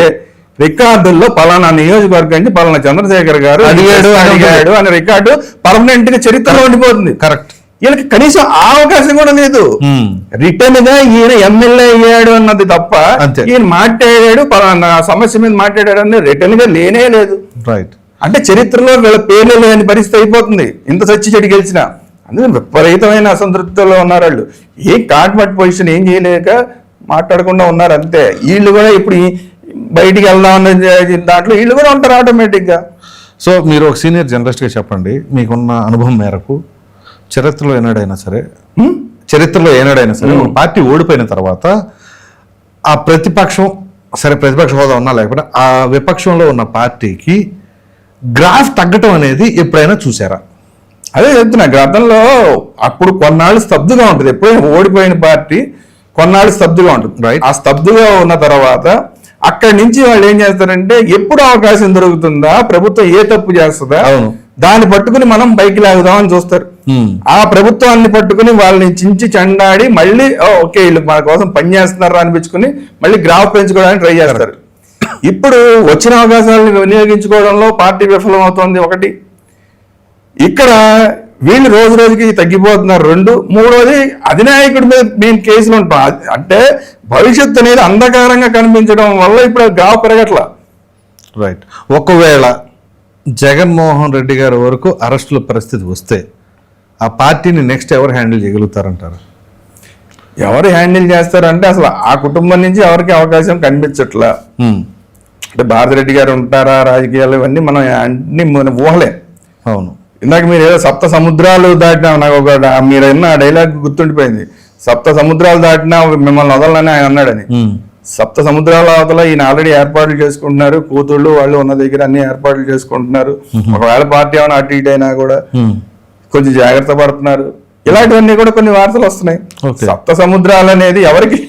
రికార్డుల్లో పలానా నియోజకవర్గానికి పలానా చంద్రశేఖర్ గారు అడిగాడు, అడిగాడు అనే రికార్డు పర్మనెంట్గా చరిత్రలో ఉండిపోతుంది. కరెక్ట్ వీళ్ళకి కనీసం ఆ అవకాశం కూడా లేదు. రిటర్న్గా ఈయన ఎమ్మెల్యే అయ్యాడు అన్నది తప్ప. ఈయన మాట్లాడాడు పలానా సమస్య మీద మాట్లాడాడు అన్నది రిటర్న్గా లేనే లేదు. రైట్ అంటే చరిత్రలో వీళ్ళ పేర్లు లేని పరిస్థితి అయిపోతుంది. ఇంత చచ్చి చెడు గెలిచిన. అందుకని విపరీతమైన అసంతృప్తిలో ఉన్నారు వాళ్ళు. ఏం కాట్మట్ పొజిషన్ ఏం చేయలేక మాట్లాడకుండా ఉన్నారు అంతే. వీళ్ళు కూడా ఇప్పుడు బయటికి వెళ్దాం అనే దాంట్లో వీళ్ళు కూడా ఉంటారు ఆటోమేటిక్గా సో మీరు ఒక సీనియర్ జర్నలిస్ట్గా చెప్పండి మీకున్న అనుభవం మేరకు చరిత్రలో ఏనాడైనా సరే చరిత్రలో ఏనాడైనా సరే ఒక పార్టీ ఓడిపోయిన తర్వాత ఆ ప్రతిపక్షం సరే ప్రతిపక్ష హోదా ఉన్నా లేకపోతే ఆ విపక్షంలో ఉన్న పార్టీకి గ్రాఫ్ తగ్గటం అనేది ఎప్పుడైనా చూసారా? అదే చెప్తున్నా గతంలో అప్పుడు కొన్నాళ్ళు స్తబ్దుగా ఉంటుంది ఎప్పుడైనా ఓడిపోయిన పార్టీ కొన్నాళ్ళు స్తబ్దుగా ఉంటుంది. ఆ స్తబ్దుగా ఉన్న తర్వాత అక్కడి నుంచి వాళ్ళు ఏం చేస్తారంటే ఎప్పుడు అవకాశం దొరుకుతుందా ప్రభుత్వం ఏ తప్పు చేస్తుందా అవును. దాన్ని పట్టుకుని మనం పైకి లాగుదాం అని చూస్తారు. ఆ ప్రభుత్వాన్ని పట్టుకుని వాళ్ళని చించి చెండాడి మళ్ళీ "ఓ, ఓకే వీళ్ళు మన కోసం పని చేస్తున్నారా అనిపించుకుని మళ్ళీ గ్రాఫ్ పెంచుకోవడానికి ట్రై చేస్తారు ఇప్పుడు వచ్చిన అవకాశాలను వినియోగించుకోవడంలో పార్టీ విఫలమవుతోంది ఒకటి ఇక్కడ వీళ్ళు రోజు రోజుకి తగ్గిపోతున్నారు. రెండు మూడోది అధినాయకుడి మీద మేము కేసులు ఉంటాం. అంటే భవిష్యత్తు అనేది అంధకారంగా కనిపించడం వల్ల ఇప్పుడు గ్రాఫ్ పెరగట్ల. రైట్ ఒకవేళ జగన్మోహన్ రెడ్డి గారి వరకు అరెస్టుల పరిస్థితి వస్తే ఆ పార్టీని నెక్స్ట్ ఎవరు హ్యాండిల్ చేయగలుగుతారంటారు? ఎవరు హ్యాండిల్ చేస్తారంటే అసలు ఆ కుటుంబం నుంచి ఎవరికి అవకాశం కనిపించట్లా. Hmm. అంటే భారతిరెడ్డి గారు ఉంటారా రాజకీయాలు ఇవన్నీ మనం అన్ని మన ఊహలే. అవును. ఇందాక మీరు ఏదో సప్త సముద్రాలు దాటినా నాకు ఒక మీరు విన్న డైలాగ్ గుర్తుండిపోయింది. సప్త సముద్రాలు దాటినా మిమ్మల్ని వదలని ఆయన అన్నాడని. సప్త సముద్రాల అవతల ఈయన ఆల్రెడీ ఏర్పాట్లు చేసుకుంటున్నారు. కూతుళ్ళు వాళ్ళు ఉన్న దగ్గర అన్ని ఏర్పాట్లు చేసుకుంటున్నారు. ఒకవేళ పార్టీ ఏమైనా అటు ఇటు అయినా కూడా. కొంచెం జాగ్రత్త పడుతున్నారు. ఇలాంటివన్నీ కూడా కొన్ని వార్తలు వస్తున్నాయి. సప్త సముద్రాలు అనేది ఎవరికి?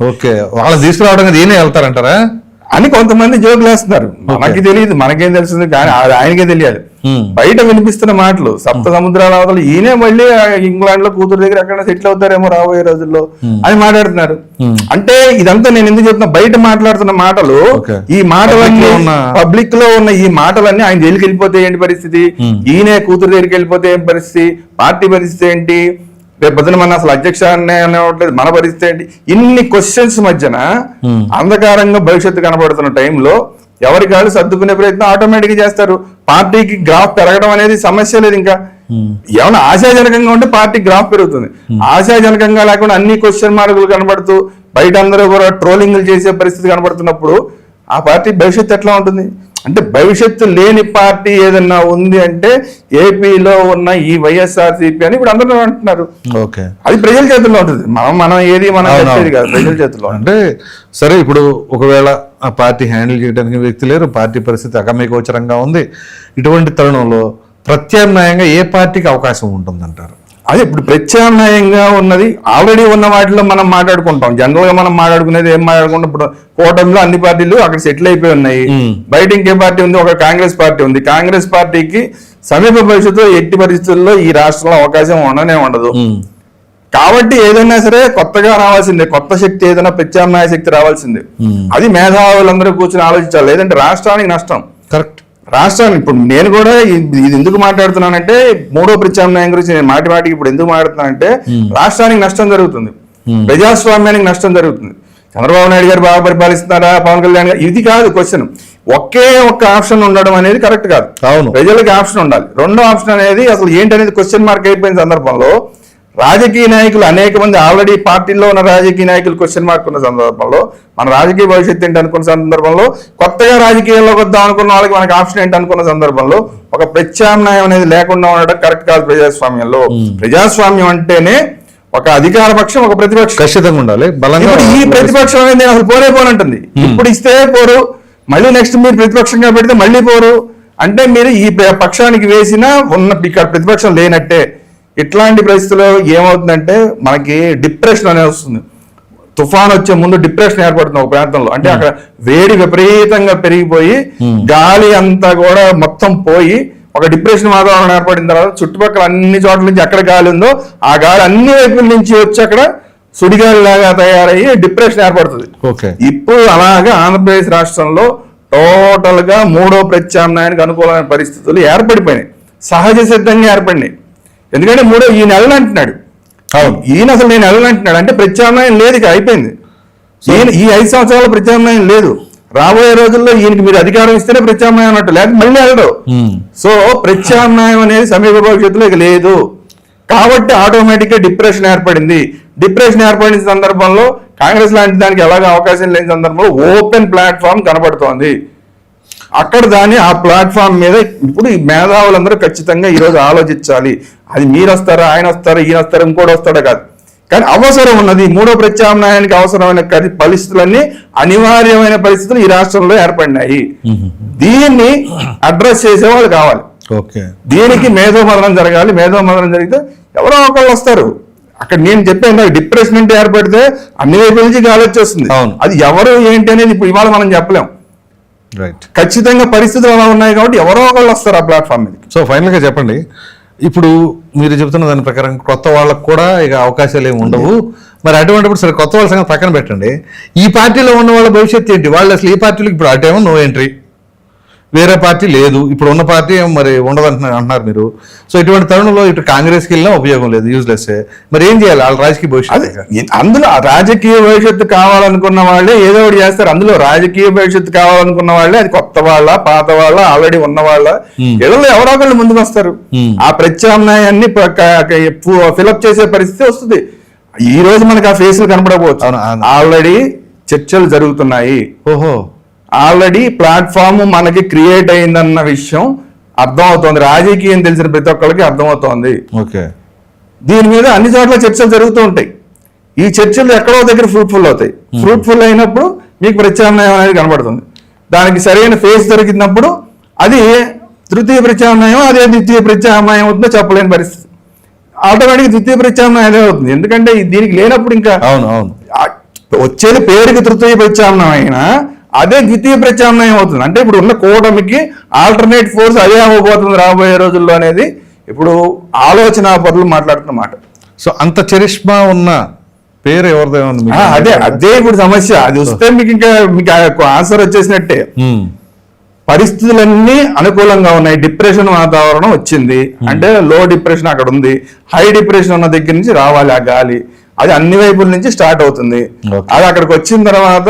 ఓకే. వాళ్ళని తీసుకురావడం ఈయనే వెళ్తారంటారా? అని కొంతమంది జోకులు వేస్తున్నారు మనకి తెలియదు. మనకేం తెలుస్తుంది? కానీ ఆయనకే తెలియాలి. బయట వినిపిస్తున్న మాటలు సప్త సముద్రాల అవతల ఈయనే మళ్ళీ ఇంగ్లాండ్లో కూతురు దగ్గర ఎక్కడ సెటిల్ అవుతారేమో రాబోయే రోజుల్లో అని మాట్లాడుతున్నారు. అంటే ఇదంతా నేను ఎందుకు చెప్తున్నా బయట మాట్లాడుతున్న మాటలు. ఈ మాటలన్నీ పబ్లిక్లో ఉన్న ఈ మాటలన్నీ ఆయన జైలుకి వెళ్ళిపోతే ఏంటి పరిస్థితి? ఈయనే కూతురు దగ్గరికి వెళ్ళిపోతే ఏం పరిస్థితి? పార్టీ పరిస్థితి ఏంటి? రేపు పొద్దున మన అసలు అధ్యక్ష అనేవట్లేదు మన పరిస్థితి ఏంటి? ఇన్ని క్వశ్చన్స్ మధ్యన అంధకారంగా భవిష్యత్తు కనబడుతున్న టైంలో ఎవరి కాళ్ళు సర్దుకునే ప్రయత్నం ఆటోమేటిక్ చేస్తారు. పార్టీకి గ్రాఫ్ పెరగడం అనేది సమస్య లేదు ఇంకా. ఏమైనా ఆశాజనకంగా ఉంటే పార్టీ గ్రాఫ్ పెరుగుతుంది. ఆశాజనకంగా లేకుండా అన్ని క్వశ్చన్ మార్కులు కనబడుతూ బయట అందరూ కూడా ట్రోలింగ్లు చేసే పరిస్థితి కనబడుతున్నప్పుడు ఆ పార్టీ భవిష్యత్తు ఎట్లా ఉంటుంది? అంటే భవిష్యత్తు లేని పార్టీ ఏదన్నా ఉంది అంటే ఏపీలో ఉన్న ఈ వైఎస్ఆర్సీపీ అని ఇప్పుడు అందరూ అంటున్నారు. ఓకే. అది ప్రజల చేతుల్లో ఉంటుంది. మనం మనం ఏది మనం. చెప్పేది కాదు ప్రజల చేతుల్లో. అంటే సరే ఇప్పుడు ఒకవేళ ఆ పార్టీ హ్యాండిల్ చేయడానికి వ్యక్తి లేరు పార్టీ పరిస్థితి అగమ్యగోచరంగా ఉంది. ఇటువంటి తరుణంలో ప్రత్యామ్నాయంగా ఏ పార్టీకి అవకాశం ఉంటుందంటారు? అదే ఇప్పుడు ప్రత్యామ్నాయంగా ఉన్నది ఆల్రెడీ ఉన్న వాటిలో మనం మాట్లాడుకుంటాం. జనరల్గా మనం మాట్లాడుకునేది ఏం మాట్లాడుకుంటాం? ఇప్పుడు కూటమిలో అన్ని పార్టీలు అక్కడ సెటిల్ అయిపోయి ఉన్నాయి. బయట ఇంకే పార్టీ ఉంది? ఒక కాంగ్రెస్ పార్టీ ఉంది. కాంగ్రెస్ పార్టీకి సమీప భవిష్యత్తులో ఎట్టి పరిస్థితుల్లో ఈ రాష్ట్రంలో అవకాశం ఉండనే ఉండదు. కాబట్టి ఏదైనా సరే కొత్తగా రావాల్సిందే. కొత్త శక్తి ఏదైనా ప్రత్యామ్నాయ శక్తి రావాల్సిందే. అది మేధావులందరూ కూర్చొని ఆలోచించాలి. లేదంటే రాష్ట్రానికి నష్టం. కరెక్ట్ రాష్ట్రాన్ని ఇప్పుడు నేను కూడా ఇది ఎందుకు మాట్లాడుతున్నానంటే మూడో ప్రత్యామ్నాయం గురించి నేను మాటి మాటికి ఇప్పుడు ఎందుకు మాట్లాడుతున్నానంటే రాష్ట్రానికి నష్టం జరుగుతుంది. ప్రజాస్వామ్యానికి నష్టం జరుగుతుంది. చంద్రబాబు నాయుడు గారు బాగా పరిపాలిస్తున్నారా? పవన్ కళ్యాణ్ గారు? ఇది కాదు క్వశ్చన్. ఒకే ఒక్క ఆప్షన్ ఉండడం అనేది కరెక్ట్ కాదు. అవును. ప్రజలకి ఆప్షన్ ఉండాలి. రెండో ఆప్షన్ అనేది అసలు ఏంటనేది క్వశ్చన్ మార్క్ అయిపోయిన సందర్భంలో రాజకీయ నాయకులు అనేక మంది ఆల్రెడీ పార్టీలో ఉన్న రాజకీయ నాయకులు క్వశ్చన్ మార్క్ ఉన్న సందర్భంలో మన రాజకీయ భవిష్యత్తు ఏంటి అనుకున్న సందర్భంలో కొత్తగా రాజకీయాల్లోకి వద్దాం అనుకున్న వాళ్ళకి మనకి ఆప్షన్ ఏంటి అనుకున్న సందర్భంలో ఒక ప్రత్యామ్నాయం అనేది లేకుండా ఉండడం కరెక్ట్ కాదు ప్రజాస్వామ్యంలో. ప్రజాస్వామ్యం అంటేనే ఒక అధికార పక్షం ఒక ప్రతిపక్షం. ఖచ్చితంగా ఉండాలి. బలంగా ఈ ప్రతిపక్షం అనేది అసలు పోరే పోనంటుంది ఇప్పుడు ఇస్తే పోరు మళ్ళీ నెక్స్ట్ మీరు ప్రతిపక్షంగా పెడితే మళ్ళీ పోరు. అంటే మీరు ఈ పక్షానికి వేసిన ఉన్న ఇక్కడ ప్రతిపక్షం లేనట్టే. ఇట్లాంటి పరిస్థితుల్లో ఏమవుతుందంటే మనకి డిప్రెషన్ అనేది వస్తుంది. తుఫాన్ వచ్చే ముందు డిప్రెషన్ ఏర్పడుతుంది ఒక ప్రాంతంలో. అంటే అక్కడ వేడి విపరీతంగా పెరిగిపోయి గాలి అంతా కూడా మొత్తం పోయి ఒక డిప్రెషన్ వాతావరణం ఏర్పడిన తర్వాత చుట్టుపక్కల అన్ని చోట్ల నుంచి ఎక్కడ గాలి ఉందో ఆ గాలి అన్ని వైపుల నుంచి వచ్చి అక్కడ సుడిగాలి లాగా తయారయ్యి డిప్రెషన్ ఏర్పడుతుంది. ఓకే. ఇప్పుడు అలాగా ఆంధ్రప్రదేశ్ రాష్ట్రంలో టోటల్గా మూడో ప్రత్యామ్నాయానికి అనుకూలమైన పరిస్థితులు ఏర్పడిపోయినాయి. సహజ సిద్ధంగా ఏర్పడినాయి. ఎందుకంటే మూడో ఈ నెలలు అంటున్నాడు. అవును. ఈయన అసలు నేను నెలలు అంటున్నాడు. అంటే ప్రత్యామ్నాయం లేదు ఇక అయిపోయింది. ఈయన ఈ ఐదు సంవత్సరాల ప్రత్యామ్నాయం లేదు. రాబోయే రోజుల్లో ఈయనకి మీరు అధికారం ఇస్తేనే ప్రత్యామ్నాయం అన్నట్టు లేకపోతే మళ్ళీ వెళ్ళడు. సో ప్రత్యామ్నాయం అనేది సమీప భవిష్యత్తులో ఇక లేదు. కాబట్టి ఆటోమేటిక్గా డిప్రెషన్ ఏర్పడింది. డిప్రెషన్ ఏర్పడిన సందర్భంలో కాంగ్రెస్ లాంటి దానికి ఎలాగ అవకాశం లేని సందర్భంలో ఓపెన్ ప్లాట్ఫామ్ కనబడుతోంది. అక్కడ దాన్ని ఆ ప్లాట్ఫామ్ మీద ఇప్పుడు ఈ మేధావులందరూ ఖచ్చితంగా ఈరోజు ఆలోచించాలి. అది మీరు వస్తారా ఆయన వస్తారా ఈయన వస్తారా ఇంకోటి వస్తాడా కాదు. కానీ అవసరం ఉన్నది మూడో ప్రత్యామ్నాయానికి అవసరమైన పరిస్థితులన్నీ అనివార్యమైన పరిస్థితులు ఈ రాష్ట్రంలో ఏర్పడినాయి. దీన్ని అడ్రస్ చేసేవాళ్ళు కావాలి. దీనికి మేధోమదనం జరగాలి మేధోమదనం జరిగితే ఎవరో ఒకళ్ళు వస్తారు. అక్కడ నేను చెప్పాను డిప్రెషన్ అంటే ఏర్పడితే అన్ని వైపుల నుంచి గాలి వచ్చేస్తుంది. అవును. అది ఎవరు ఏంటి అనేది ఇప్పుడు ఇవాళ మనం చెప్పలేం. రైట్ ఖచ్చితంగా పరిస్థితులు అలా ఉన్నాయి కాబట్టి ఎవరో ఒకళ్ళు వస్తారు ఆ ప్లాట్ఫామ్ మీద సో ఫైనల్గా చెప్పండి. ఇప్పుడు మీరు చెబుతున్న దాని ప్రకారం కొత్త వాళ్ళకు కూడా ఇక అవకాశాలు ఏమి ఉండవు. మరి అటువంటిప్పుడు సరే కొత్త వాళ్ళ సంగతి పక్కన పెట్టండి. ఈ పార్టీలో ఉన్న వాళ్ళ భవిష్యత్తు ఏంటి? వాళ్ళు అసలు ఈ పార్టీలకు ఇప్పుడు అటేమో నో ఎంట్రీ వేరే పార్టీ లేదు. ఇప్పుడు ఉన్న పార్టీ ఏమో మరి ఉండదు అంటున్నారు అంటున్నారు మీరు. సో ఇటువంటి తరుణంలో ఇటు కాంగ్రెస్కి వెళ్ళినా ఉపయోగం లేదు యూజ్లెస్ మరి ఏం చేయాలి? వాళ్ళ రాజకీయ భవిష్యత్తు అందులో రాజకీయ భవిష్యత్తు కావాలనుకున్న వాళ్ళే ఏదో ఒకటి చేస్తారు. అందులో రాజకీయ భవిష్యత్తు కావాలనుకున్న వాళ్ళే అది కొత్త వాళ్ళ పాత వాళ్ళ ఆల్రెడీ ఉన్న వాళ్ళ. ఎవరో ఎవరో ఒకళ్ళు ముందుకు వస్తారు. ఆ ప్రత్యామ్నాయాన్ని ఫిలప్ చేసే పరిస్థితి వస్తుంది. ఈ రోజు మనకి ఆ ఫేసులు కనపడకపోవచ్చు. ఆల్రెడీ చర్చలు జరుగుతున్నాయి. ఓహో. ఆల్రెడీ ప్లాట్ఫామ్ మనకి క్రియేట్ అయిందన్న విషయం అర్థమవుతోంది. రాజకీయం తెలిసిన ప్రతి ఒక్కరికి అర్థమవుతోంది. ఓకే. దీని మీద అన్ని చోట్ల చర్చలు జరుగుతూ ఉంటాయి. ఈ చర్చలు ఎక్కడో దగ్గర ఫ్రూట్ఫుల్ అవుతాయి. ఫ్రూట్ఫుల్ అయినప్పుడు మీకు ప్రత్యామ్నాయం అనేది కనబడుతుంది. దానికి సరైన ఫేస్ దొరికినప్పుడు అది తృతీయ ప్రత్యామ్నాయం అదే ద్వితీయ ప్రత్యామ్నాయం అవుతుందో చెప్పలేని పరిస్థితి. ఆటోమేటిక్ ద్వితీయ ప్రత్యామ్నాయం అదే అవుతుంది. ఎందుకంటే దీనికి లేనప్పుడు ఇంకా అవును అవును. వచ్చేది పేరుకి తృతీయ ప్రత్యామ్నాయం అయినా అదే ద్వితీయ ప్రత్యామ్నాయం అవుతుంది. అంటే ఇప్పుడు ఉన్న కూటమికి ఆల్టర్నేట్ ఫోర్స్ అదే అవ్వబోతుంది రాబోయే రోజుల్లో అనేది ఇప్పుడు ఆలోచన పరులు మాట్లాడుతున్న మాట. సో అంత చరిష్మా ఉన్న పేరు ఎవరిదే అదే అదే ఇప్పుడు సమస్య. అది వస్తే మీకు ఇంకా మీకు ఆన్సర్ వచ్చేసినట్టే. పరిస్థితులన్నీ అనుకూలంగా ఉన్నాయి. డిప్రెషన్ వాతావరణం వచ్చింది. అంటే లో డిప్రెషన్ అక్కడ ఉంది. హై డిప్రెషన్ ఉన్న దగ్గర నుంచి రావాలి ఆ గాలి. అది అన్ని వైపుల నుంచి స్టార్ట్ అవుతుంది. అది అక్కడికి వచ్చిన తర్వాత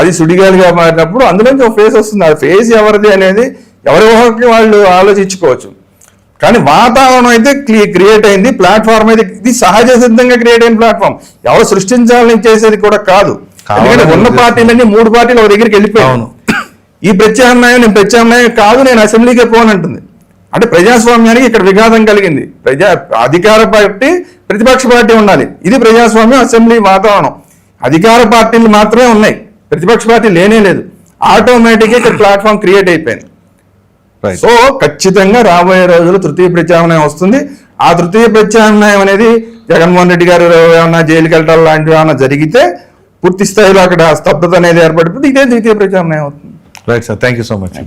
అది సుడిగాలిగా మారినప్పుడు అందులోంచి ఒక ఫేస్ వస్తుంది. ఆ ఫేస్ ఎవరిది అనేది ఎవరి ఊహకి వాళ్ళు ఆలోచించుకోవచ్చు. కానీ వాతావరణం అయితే క్రియేట్ అయింది. ప్లాట్ఫామ్ అయితే ఇది సహజ సిద్ధంగా క్రియేట్ అయిన ప్లాట్ఫామ్ ఎవరు సృష్టించాలని చేసేది కూడా కాదు. ఎందుకంటే ఉన్న. పార్టీలన్నీ మూడు పార్టీలు ఒక దగ్గరికి వెళ్ళిపోయాయి. అవును. ఈ ప్రత్యామ్నాయం నేను ప్రత్యామ్నాయం కాదు నేను అసెంబ్లీకే పోనంటుంది అంటే ప్రజాస్వామ్యానికి ఇక్కడ విఘాతం కలిగింది. ప్రజా అధికార పార్టీ ప్రతిపక్ష పార్టీ ఉండాలి. ఇది ప్రజాస్వామ్యం అసెంబ్లీ వాతావరణం. అధికార పార్టీలు మాత్రమే ఉన్నాయి. ప్రతిపక్ష పార్టీ లేనే లేదు. ఆటోమేటిక్గా ఇక్కడ ప్లాట్ఫామ్ క్రియేట్ అయిపోయింది. సో ఖచ్చితంగా రాబోయే రోజులు తృతీయ ప్రత్యామ్నాయం వస్తుంది. ఆ తృతీయ ప్రత్యామ్నాయం అనేది జగన్మోహన్ రెడ్డి గారు ఏమన్నా జైలుకి వెళ్ళడం లాంటివి ఏమన్నా జరిగితే పూర్తి స్థాయిలో అక్కడ స్తబ్దత అనేది ఏర్పడిపోతే ఇదే ద్వితీయ ప్రత్యామ్నాయం అవుతుంది. Right sir thank you so much